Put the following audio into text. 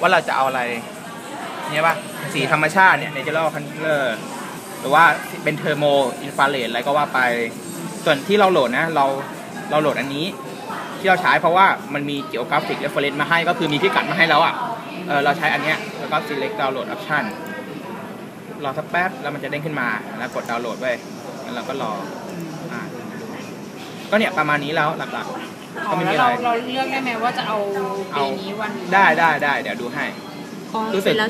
ว่าเราจะเอาอะไรเนี่ยป่ะสีธรรมชาติเนี่ย natural color หรือว่าเป็นเทอร์โมอินฟราเรดอะไรก็ว่าไป ส่วนที่เราโหลดนะ เราเราโหลดอันนี้ที่เราใช้เพราะว่ามันมี geographic reference มาให้ก็คือมีพิกัดมาให้แล้วอะเออเราใช้อันเนี้ยแล้วก็ select download option รอสักแป๊บแล้วมันจะเด้งขึ้นมาแล้วกดดาวน์โหลดไว้แล้วเราก็รอ ก็เนี่ยประมาณนี้แล้วหลักๆอ๋ก็อไม่แล้มีวอะไรเราเราเลือกได้ไหมว่าจะเอาเอาปีนี้วันนี้ได้ได้ได้เดี๋ยวดูให้อ๋อรู้สึกเสร็จแล้ว